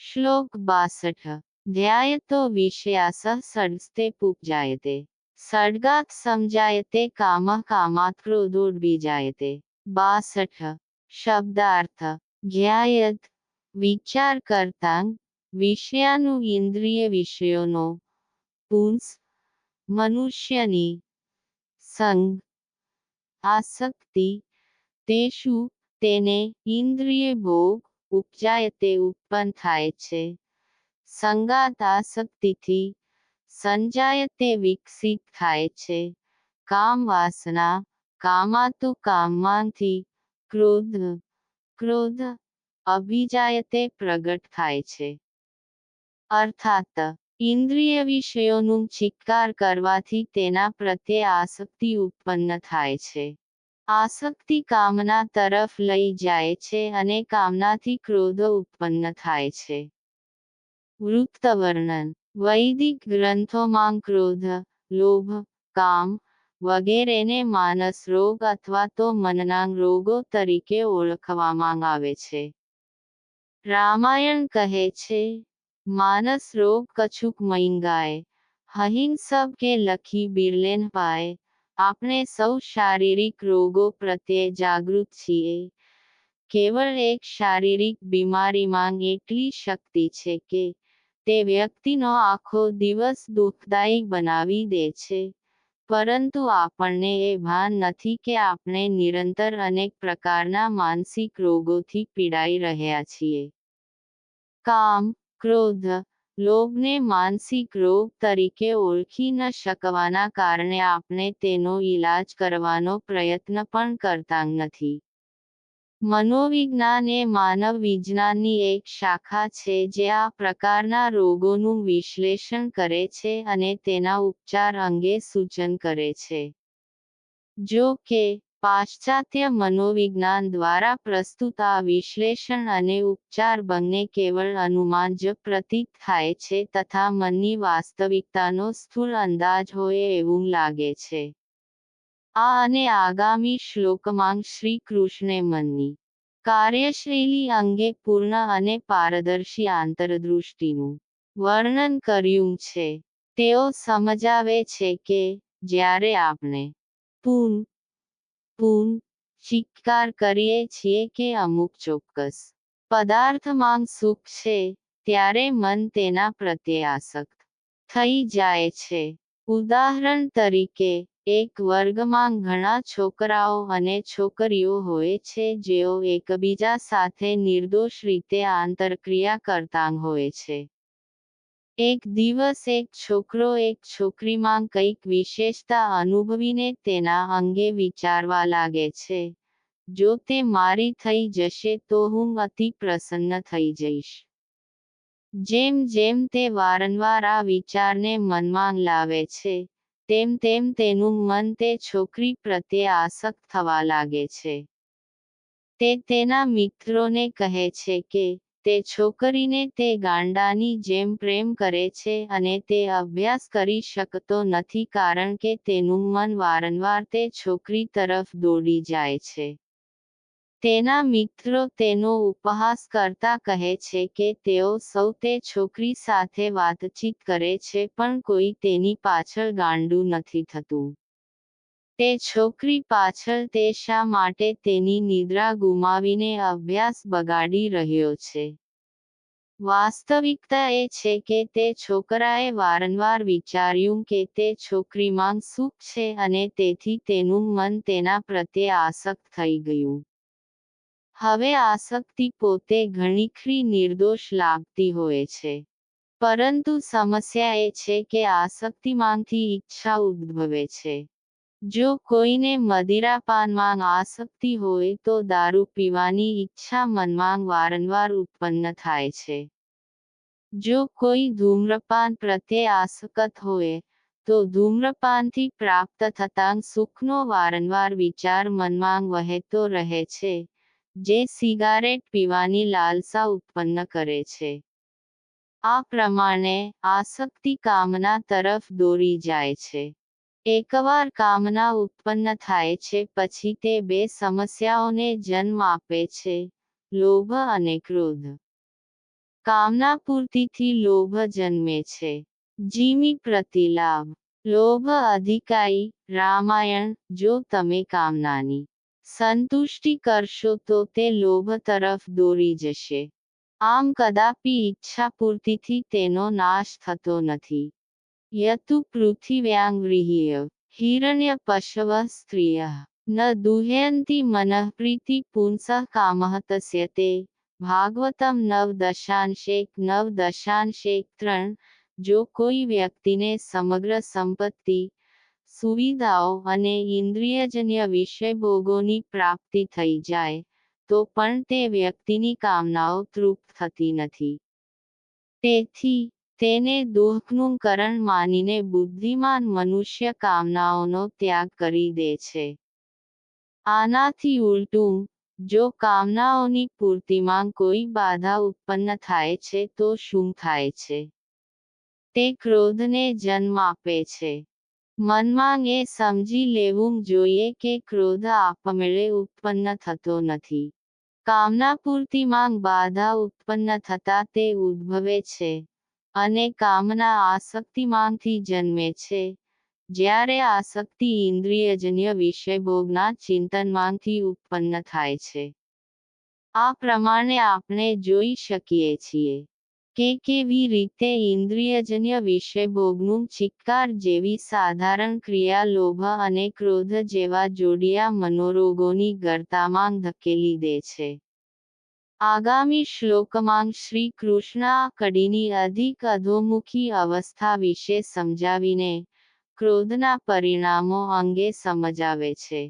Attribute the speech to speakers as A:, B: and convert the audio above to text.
A: શ્લોક બાસઠ ધ્યાયતો વિષયાસ સડસ્તે પૂજાયતે સડગાત સમજાયતે કામ કામાત ક્રોધોડબીજાયતે બાસઠ શબ્દાર્થ ધ્યાયત વિચાર કરતા વિષયાનું ઇન્દ્રિય વિષયોનો પુંસ મનુષ્યની સંગ આસક્તિ તેશુ તેને ઇન્દ્રિય ભોગ ઉપજાયતે ઉત્પન્ન થાય છે. સંગાત આસક્તિથી સંજાયતે વિકસિત થાય છે. કામ વાસના, કામાતુ કામમાંથી ક્રોધ ક્રોધ અભિજાયતે પ્રગટ થાય છે. અર્થાત ઇન્દ્રિય વિષયોનું ચિત્કાર કરવાથી તેના પ્રત્યે આસક્તિ ઉત્પન્ન થાય છે. આસક્તિ કામના તરફ લઈ જાય છે અને કામનાથી ક્રોધ ઉત્પન્ન થાય છે. વૃત્તવર્ણન. વૈદિક ગ્રંથોમાં ક્રોધ, લોભ, કામ વગેરેને માનસ રોગ અથવા તો મનના રોગો તરીકે ઓળખવામાં આવે છે. રામાયણ કહે છે, માનસ રોગ કછુક મૈંગાય હહિન સબ કે લખી બિરલેન પાય આપણે સૌ શારીરિક રોગો પ્રત્યે જાગૃત છીએ. કેવળ એક શારીરિક બીમારીમાં એટલી શક્તિ છે કે તે વ્યક્તિનો આખો દિવસ દુઃખદાયી બનાવી દે છે. પરંતુ આપણને એ ભાન નથી કે આપણે નિરંતર અનેક પ્રકારના માનસિક રોગોથી પીડાઈ રહ્યા છીએ. કામ, ક્રોધ લોભને માનસિક રોગ તરીકે ઓળખી ન શકવાના કારણે આપણે તેનો ઈલાજ કરવાનો પ્રયત્ન પણ કરતા નથી. મનોવિજ્ઞાન એ માનવ વિજ્ઞાનની એક શાખા છે જે આ પ્રકારના રોગોનું વિશ્લેષણ કરે છે અને તેના ઉપચાર અંગે સૂચન કરે છે. જો કે પાશ્ચાત્ય મનોવિજ્ઞાન દ્વારા પ્રસ્તુત આ વિશ્લેષણ અને ઉપચાર બંને કેવળ અનુમાન જ પ્રતીત થાય છે તથા મનની વાસ્તવિકતાનો સ્થૂળ અંદાજ હોય એવું લાગે છે. આ અને આગામી શ્લોકમાં શ્રી કૃષ્ણે મનની કાર્યશૈલી અંગે પૂર્ણ અને પારદર્શી આંતરદૃષ્ટિનું વર્ણન કર્યું છે. તેઓ સમજાવે છે કે જ્યારે આપણે પૂન પૂન સ્વીકાર કરીએ છીએ કે અમુક ચોક્કસ પદાર્થમાં સુખ છે, ત્યારે મન તેના પ્રત્યે આસક્ત થઈ જાય છે. ઉદાહરણ તરીકે, એક વર્ગમાં ઘણા છોકરાઓ અને છોકરીઓ હોય છે જેઓ એકબીજા સાથે નિર્દોષ રીતે આંતરક્રિયા કરતા હોય છે. એક દિવસ એક છોકરો એક છોકરીમાં કંઈક વિશેષતા અનુભવીને તેના અંગે વિચારવા લાગે છે. જો તે મારી થઈ જશે તો હું અતિ પ્રસન્ન થઈ જઈશ. જેમ જેમ તે વારંવાર આ વિચારને મનમાં લાવે છે, તેમ તેમ તેનું મન તે છોકરી પ્રત્યે આસક્ત થવા લાગે છે. તે તેના મિત્રોને કહે છે કે તે છોકરીને તે ગાંડાની જેમ પ્રેમ કરે છે અને તે અભ્યાસ કરી શકતો નથી કારણ કે તેનું મન વારંવાર તે છોકરી તરફ દોડી જાય છે. તેના મિત્રો તેનો ઉપહાસ કરતા કહે છે કે તેઓ સૌ તે છોકરી સાથે વાતચીત કરે છે પણ કોઈ તેની પાછળ ગાંડું નથી થતું. તે છોકરી પાછળ તે શા માટે તેની નિદ્રા ગુમાવીને અભ્યાસ બગાડી રહ્યો છે. વાસ્તવિકતા એ છે કે તે છોકરાએ વારંવાર વિચાર્યું કે તે છોકરીમાં સુખ છે અને તેથી તેનું મન તેના પ્રત્યે આસક્ત થઈ ગયું. હવે આસક્તિ પોતે ઘણીખરી નિર્દોષ લાગતી હોય છે. પરંતુ સમસ્યા એ છે કે આસક્તિમાંથી ઈચ્છા ઉદ્ભવે છે. જો કોઈને મદિરાપાનમાં આસક્તિ હોય તો દારૂ પીવાની ઈચ્છા મનમાં વારંવાર ઉત્પન્ન થાય છે. જો કોઈ ધૂમ્રપાન પ્રત્યે આસક્ત હોય, તો ધૂમ્રપાનથી પ્રાપ્ત થતા સુખનો વારંવાર વિચાર મનમાં વહેતો રહે છે, જે સિગારેટ પીવાની લાલસા ઉત્પન્ન કરે છે. આ પ્રમાણે આસક્તિ કામના તરફ દોરી જાય છે. એકવાર કામના ઉત્પન્ન થાય છે, પછી તે બે સમસ્યાઓને જન્મ આપે છે, લોભ અને ક્રોધ. કામના પૂર્તિથી લોભ જન્મે છે. જીમી પ્રતિલાભ. લોભ અધિકારી, રામાયણ, જો તમે કામનાની સંતુષ્ટિ કરશો તો તે લોભ તરફ દોરી જશે. આમ કદાપી ઈચ્છા પૂર્તિથી તેનો નાશ થતો નથી. યતુ પૃથિવ્યાં ગૃહ્ય હિરણ્ય પશવ સ્ત્રિય ન દુહયંતી મનઃપ્રીતિ પુંસઃ કામઃ તસ્ય તે ભાગવતમ નવ દશાંશેક નવ દશાંશેક ત્રણ જો કોઈ વ્યક્તિને સમગ્ર સંપત્તિ સુવિધાઓ અને ઇન્દ્રિયજન્ય વિષયભોગોની પ્રાપ્તિ થઈ જાય તો પણ તે વ્યક્તિની કામનાઓ તૃપ્ત થતી નથી તેથી તેને દુઃખનું કરણ માનીને બુદ્ધિમાન મનુષ્ય કામનાઓનો ત્યાગ કરી દે છે. આનાથી ઉલટું, જો કામનાઓની પૂર્તિમાં કોઈ બાધા ઉત્પન્ન થાય છે તો શું થાય છે? તે ક્રોધને જન્મ આપે છે. મનમાં એ સમજી લેવું જોઈએ કે ક્રોધ આપમેળે ઉત્પન્ન થતો નથી. કામના પૂર્તિમાં બાધા ઉત્પન્ન થતા તે ઉદ્ભવે છે. અને કામના આસક્તિમાંથી જન્મે છે. જ્યારે આસક્તિ ઇન્દ્રિયજન્ય વિષયભોગના ચિંતનમાંથી ઉત્પન્ન થાય છે. આ પ્રમાણે આપણે જોઈ શકીએ છીએ કે કેવી રીતે ઇન્દ્રિયજન્ય વિષયભોગનું ચિક્કાર જેવી સાધારણ ક્રિયા લોભ અને ક્રોધ જેવા જોડિયા મનોરોગોની ગર્તામાં ધકેલી દે છે. આગામી શ્લોકમાં શ્રી કૃષ્ણ કડીની અધિક અધોમુખી અવસ્થા વિશે સમજાવીને ક્રોધના પરિણામો અંગે સમજાવે છે.